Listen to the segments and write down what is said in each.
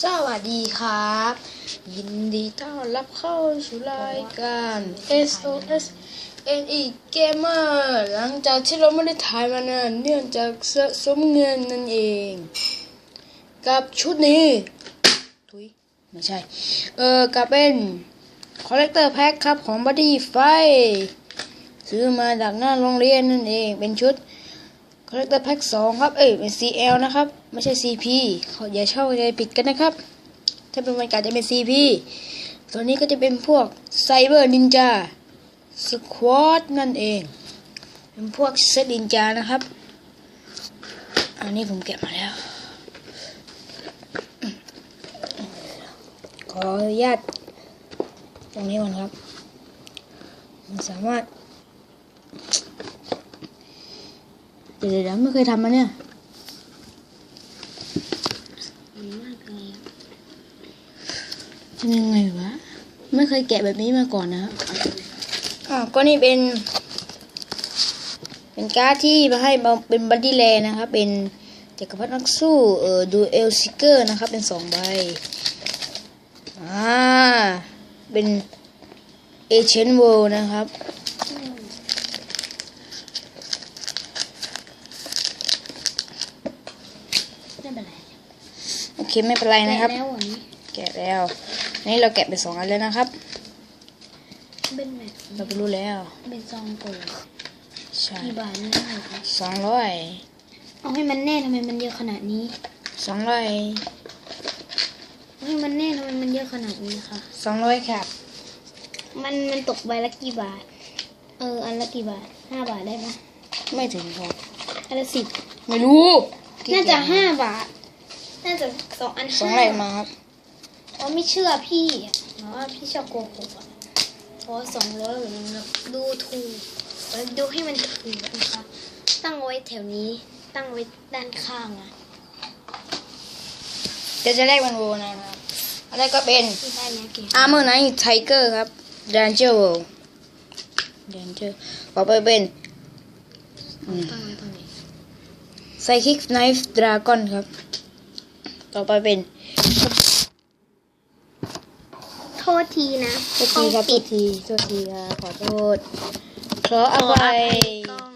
สวัสดีครับ ยินดีต้อนรับเข้าสู่รายการ SOS NE Gamer หลังจากที่เราไม่ได้ถ่ายมานานเนื่องจากสะสมเงินนั่นเอง กับชุดนี้ ทุยไม่ใช่ เออกับเป็น Collector Pack ครับของ Buddy f i ซื้อมาจากหน้าโรงเรียนนั่นเอง เป็นชุด Collector Pack 2ครับ เอ้ยเป็น CL นะครับ ไม่ใช่ CP เขาอย่าเช่าใจผิดกันนะครับ ถ้าเป็นวันการจะเป็น CP ตัวนี้ก็จะเป็นพวก Cyber Ninja Squad นั่นเอง เป็นพวกเซตนินจานะครับ อันนี้ผมแกะมาแล้ว ขออนุญาตตรงนี้ก่อนครับ มันสามารถ ดี๋ยวเดี๋ยวไม่เคยทำมาเนี่ยทำยังไงวะ ไม่เคยแกะแบบนี้มาก่อนนะครับอ่าก็นี่เป็น เป็นการ์ดที่มาให้มาเป็นบัดดี้แลนะครับ เป็นจักรพรรดินักสู้เอ่อดูเอลซิเกอร์นะครับ เป็นสองใบ อ่า เป็นเอเชนโวนะครับ ไม่เป็นไร โอ เคไม่เป็นไรนะครับ แล้ววันนี้แกะแล้ว นี่เราแกะไปสองอันแล้วนะครับ เป็นแบบเราก็รู้แล้ว เป็นซองเปิดใช่กี่บาทนี่คะสองร้อยเอาให้มันแน่ทำไมมันเยอะขนาดนี้สองร้อยเอาให้มันแน่ทำไมมันเยอะขนาดนี้คะสองร้อยครับ มันมันตกใบละกี่บาท เอออันละกี่บาทห้าบาทได้ไหมไม่ถึงครับอันละสิบไม่รู้ น่าจะห้าบาท น่าจะสองอันสองห้าไรมาครับเพราะไม่เชื่อพี่อะเพราะว่าพี่ชอบโกหกอะเพราะสองร้อยมันแบบดูถูกแล้วดูให้มันถูกนะคะ ตั้งไว้แถวนี้ ตั้งไว้ด้านข้างอะเดี๋ยวจะแลกเป็นโวนะครับอันแรกก็เป็นที่ได้แล้วเก็บอาร์เมอร์ไนท์ไทเกอร์ครับดันเจอร์โวดันเจอร์ต่อไปเป็นตั้งไว้ตรงนี้ไซคิกไนฟ์ดราก้อนครับ ต่อไปเป็น โทษทีนะโทษทีครับโทษทีโทษทีครับขอโทษเพราะอะขอไรอภัยกล้อง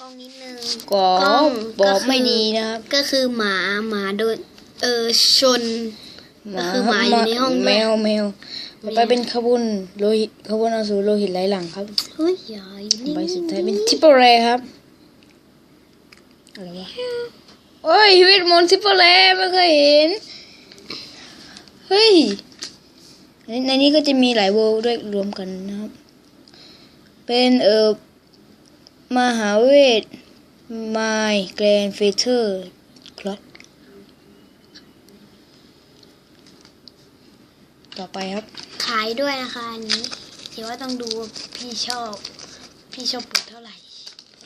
กล้องนิดนึงก็กล้องบอกก็คือไม่ดีนะครับ ก็คือหมาหมาโดนเออชนก็คือหมาอยู่ในห้องด้วยแมวแมวต่อไปเป็นขบวนโลหิตขบวนอสูรโลหิตไหลหลังครับเฮ้ยอย่าอยู่นี่ใบสุดท้ายเป็นทิปเปอร์เรครับอะไรวะ โอ้ยเวทมนต์ทิปเปอร์เรไม่เคยเห็น เฮ้ยในในนี้ก็จะมีหลายเวอร์ด้วยรวมกันนะครับ เป็นเอ่อมหาเวทไมแกรนเฟเธอร์คลอตต่อไปครับ ขายด้วยนะคะอันนี้เดี๋ยวว่าต้องดูว่าพี่ชอบ พี่ชอบปุ๋ยเท่าไหร่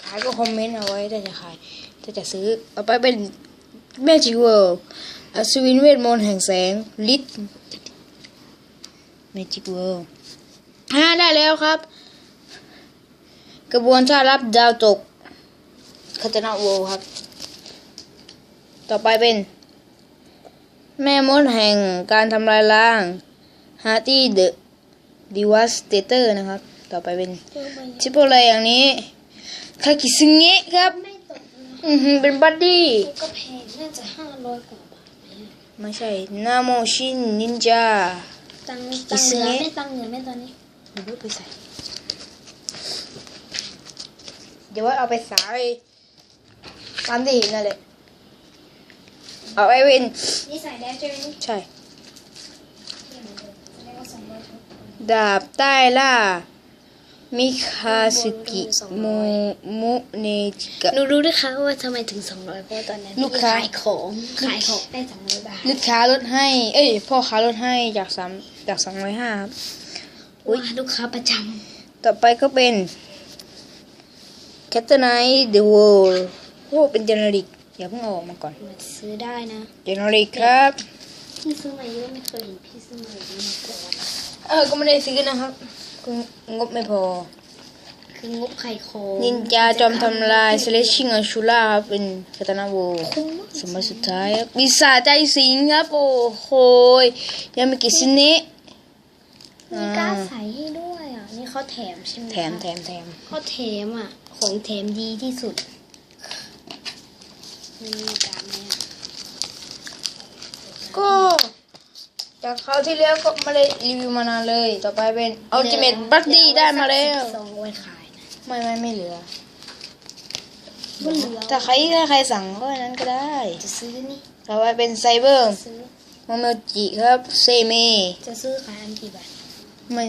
ขายก็คอมเมนต์เอาไว้ถ้าจะขาย ถ้าจะซื้อต่อไปเป็น Magic World อัศวินเวทมนต์แห่งแสงลิท Magic World อ่าได้แล้วครับ กระบวนท่ารับดาวตกคาตนาโวครับ ต่อไปเป็น แม่มดแห่งการทำลายล้างฮาร์ตี้เดอะดีวัสเตเตอร์นะครับ ต่อไปเป็นชิปโปเลยอย่างนี้คากิซึเงะครับไม่ตก อือหือเป็นบัดดี้ก็แพงน่าจะห้าร้อยกว่าบาทไหมอะไม่ใช่นาโมชินนินจา ตังค์อิตังค์ซึเหลือเงะไม่ตังค์เหลือไม่ตอนนี้เดี๋ยวไปใส่ เดี๋ยวว่าเอาไปใส่ตามที่เห็นนั่นแหละเอาไว้เป็นนี่ใส่แล้วใช่ไหมใช่แสดงว่าสองร้อยดาบใต้ล่า มิคาสึกิโมมุเนจิกะ หนูรู้ด้วยค่ะว่าทำไมถึงสองร้อยเพราะว่าตอนนั้นลูกค้า ขายของขายของได้สองร้อยบาทลูกค้าลดให้ เอ้ย พ่อค้าลดให้จากสามจากสองร้อยห้าครับ อุ๊ย ว่าลูกค้าประจต่อไปก็เป็น c a t a n i t The World โอ้เป็นเจเนริกอย่าเพิ่งเอาออกมาก่อนำมาซื้อได้นะเจเนริกครับ พี่ซื้อมาเยอะไม่เคยเห็นพี่ซื้อมาแบบนี้มาก่อน เออ ก็ไม่ได้ซื้อนะครับก็ งบไม่พอ คืองบไข่โคงนินจาจอมทำลายเซเลชิงอชูล่าครับ เป็นคาตานาโวสมัยสุดท้ายครับปีศาจใจสิงครับ โอ้โหยยังไม่กี่ซินนี้มีการดใส่ให้ด้วยอะ นี่เขาแถมใช่ไหมแถมแถมแถมเขาแถมอะ ของแถมดีที่สุดมีการดไหมอะ ก็ จากคราวที่แล้วก็ไม่ได้รีวิวมานานเลย ต่อไปเป็น Ultimate Buddy ได้มาแล้วซองเอาไว้ขายนะไม่ไม่ไม่เหลือมันเหลือถ้าใครถ้าใครสั่งก็อันนั้นก็ได้ จะซื้อนี่ต่อไปเป็นไซเบอร์ซื้อโมโมจิครับเซเมจะซื้อขายอันกี่บาทไม่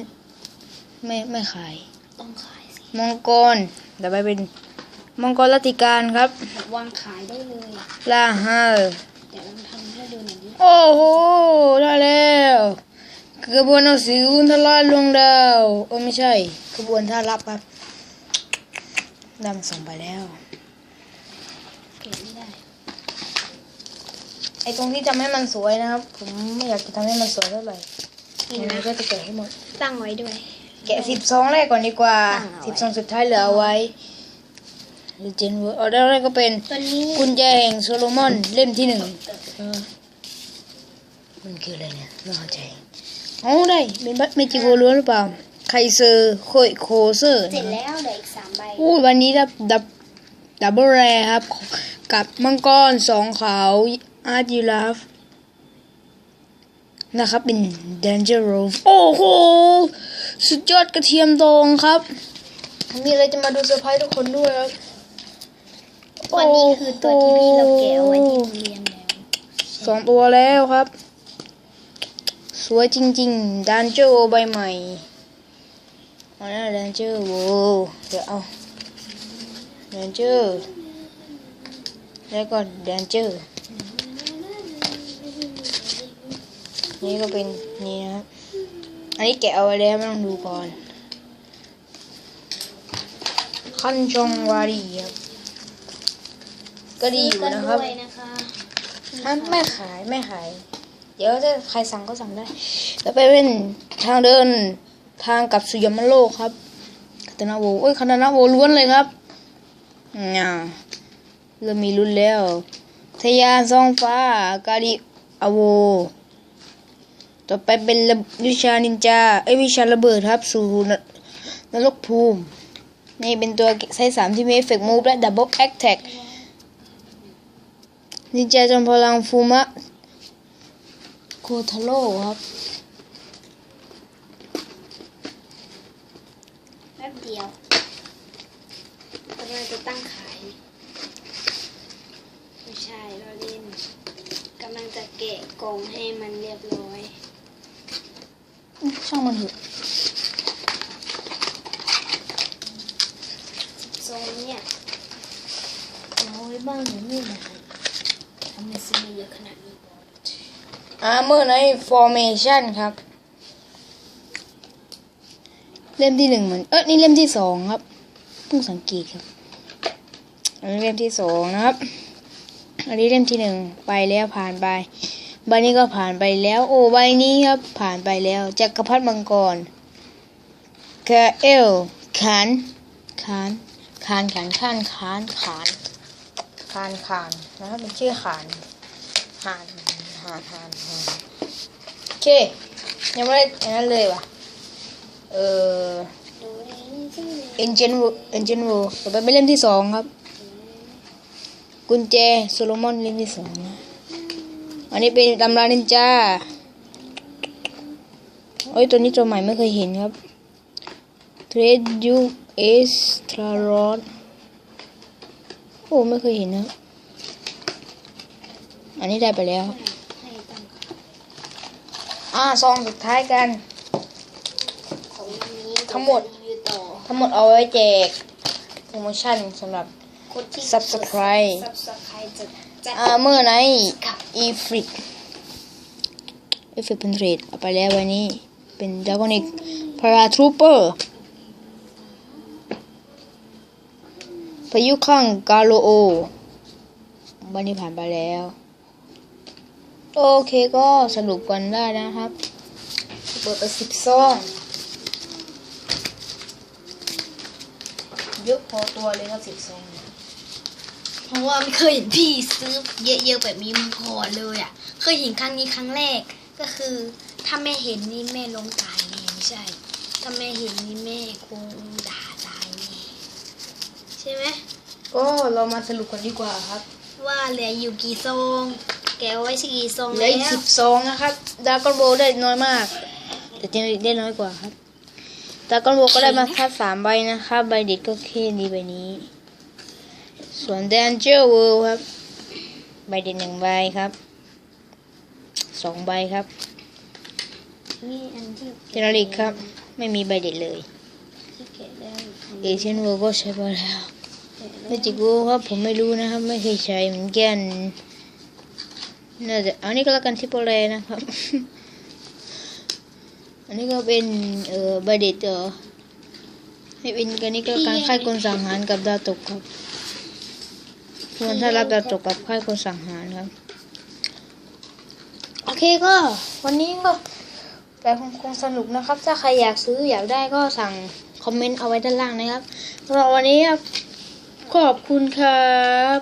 ไม่ไม่ขาย ต้องขายสิมังกรต่อไปเป็นมังกรลัตติการครับแบบวางขายได้เลยอะลาฮาลเดี๋ยวลองทำให้ ดูหน่อยดิโอ้โหได้แล้วกระบวนเอาสิวทลายลวงดาวเออไม่ใช่กระบวนท่ารับครับดำส่งไปแล้วเก็บไม่ได้ ไอ้ตรงที่ทำให้มันสวยนะครับ ผมไม่อยากจะทำให้มันสวยเท่าไหร่นี่ยังไงนะก็จะแกะให้หมด ตั้งไว้ด้วย แกะสิบสองแรกก่อนดีกว่าตั้งเอาไว้สิบสองสุดท้ายเหลือเอาไว้ลเจนเวอร์ออเดอร์แรกก็เป็นตัวนี้กุญแจแห่งโซโลมอนเล่มที่หนึ่งเออ มันคืออะไรเนี่ยไม่เข้าใจอ๋อได้เป็นบัตเมจิโกล้วนหรือเปล่าไคเซอร์โคยโคเซอร์เสร็จแล้วเหลืออีกสามใบอู้วันนี้ดับดับดับเบิลแรครับ กับมังกรสองขาวอาร์จิราฟนะครับ เป็น Danger Rove โอ้โห สุดยอดกระเทียมดองครับ มีอะไรจะมาดูเซอร์ไพรส์ทุกคนด้วยครับวันนี้คือตัวที่พี่เราแกะเอาไว้ที่โรงเรียนแล้วสองตัวแล้วครับ สวยจริงๆดันเจอร์ใบใหม่เอาหน้าดันเจอร์โวเดี๋ยวเอาดันเจอร์แล้วก็ดันเจอร์นี่ก็เป็นนี่นะครับอันนี้แกะเอาไว้แล้วไม่ต้องดูก่อนคันชองวารีครับก็ดีอยู่นะครับซื้กัด้วยนะคะอะไม่ขายไม่ขาย เดี๋ยวถ้าใครสั่งก็สั่งได้ แล้วไปเป็นทางเดินทางกลับสุยามโลกครับคาตนาโวโอ้ยคาตนาโวล้วนเลยครับอ่าเริ่มมีรุ่นแล้ว ทยานซองฟ้า กาลิอโว ต่อไปเป็นวิชานินจา เอ้ยวิชาระเบิดครับ สู่นนรกภูมิ นี่เป็นตัวไซส์สามที่มีเอฟเฟกต์มูฟและดับเบิลแอคแท็กนินจาจอมพลังฟูมะ โคทาโร่ครับแป๊บเดียวกำลังจะตั้งขาย ไม่ใช่เราเล่นกำลังจะแกะกล่องให้มันเรียบร้อยช่างมันเถอะทรงเนี่ยเอาไว้บ้างหรือไม่นะทำไมซื้อมาเยอะขนาดนี้ อาร์เมอร์ในฟอร์เมชันครับ เล่มที่หนึ่งเหมือน เอ้ยนี่เล่มที่สองครับเพิ่งสังเกตครับ อันนี้เล่มที่สองนะครับ อันนี้เล่มที่หนึ่งไปแล้วผ่านไปใบนี้ก็ผ่านไปแล้ว โอ้ใบนี้ครับผ่านไปแล้วจักรพรรดิมังกรกาเอลขานขานขานขานขานขานขานขานขานนะครับเป็นชื่อขานขาน ขานขานขานโอเค ยังไม่ได้อันนั้นเลยว่ะ เออดูนี่สิเอนจินเอนจินวต่อไปเป็นเล่มที่สองครับ กุญแจโซโลมอนเล่มที่สองนะอันนี้เป็นตำรานินจาโอ้ยตัวนี้ตัวใหม่ไม่เคยเห็นครับเทรดยูเอสทรารอนโอ้ไม่เคยเห็นนะ อันนี้ได้ไปแล้ว อ่าซองสุดท้ายกันของวันนี้ทั้งหมดรีวิวต่อทั้งหมดเอาไว้แจกโปรโมชั่นสำหรับคนที่ Subscribe Subscribe จะจะอาร์เมอร์ไนอีฟริกเอฟเฟกเป็นเรดเอาไปแล้ววันนี้ เป็นดากอนิกพาราทรูเปอร์พายุข้างกาโลโอวันนี้ผ่านไปแล้ว โอเคก็สรุปกันได้นะครับ เปิดไปสิบซองเยอะพอตัวเลยครับสิบซองเนี่ยเพราะว่าไม่เคยเห็นพี่ซื้อเยอะๆแบบนี้มาก่อนเลยอะ เคยเห็นครั้งนี้ครั้งแรกก็คือ ถ้าแม่เห็นนี่แม่ลงตายแน่ไม่ใช่ ถ้าแม่เห็นนี่แม่คงด่าตายแน่ใช่ไหมก็เรามาสรุปกันดีกว่าครับ ว่าเหลืออยู่กี่ซอง แกเอาไว้สี่ซองเหลืแล้ออีกวสิบซองนะครับดากอนโบได้น้อยมาก แต่เจเนริกได้น้อยกว่าครับดากอนโบก็ได้มาแค่สามใบนะครับใบเด็ดก็แค่นี้ใบนี้ ส่วนแดนเจอร์เวิลด์ครับ ใบเด็ดหนึ่งใบครับสองใบครับนี่อันที่เจนริกครับ ไม่มีใบเด็ดเลยที่แกะแล้เอเชียนเวิลด์ก็ใช้ไปแล้ว แกะเมจิกเวิลด์ครับผมไม่รู้นะครับ ไม่เคยใช้เหมือนกัน น่าจะเอานี่ก็แล้วกันทิปโปเลนะครับ อันนี้ก็เป็นเอ่อบเด็ดเออให้เป็นกันนี่ก็การค่ายคนสังหารกับดาวตกครับส่วนถ้ารับดาวตกกับค่ายคนสังหารครับ โอเคก็ วันนี้ก็แต่คงคงสนุกนะครับ ถ้าใครอยากซื้ออยากได้ก็สั่งคอมเมนต์เอาไว้ด้านล่างนะครับสำหรับวันนี้ครับขอบคุณครับ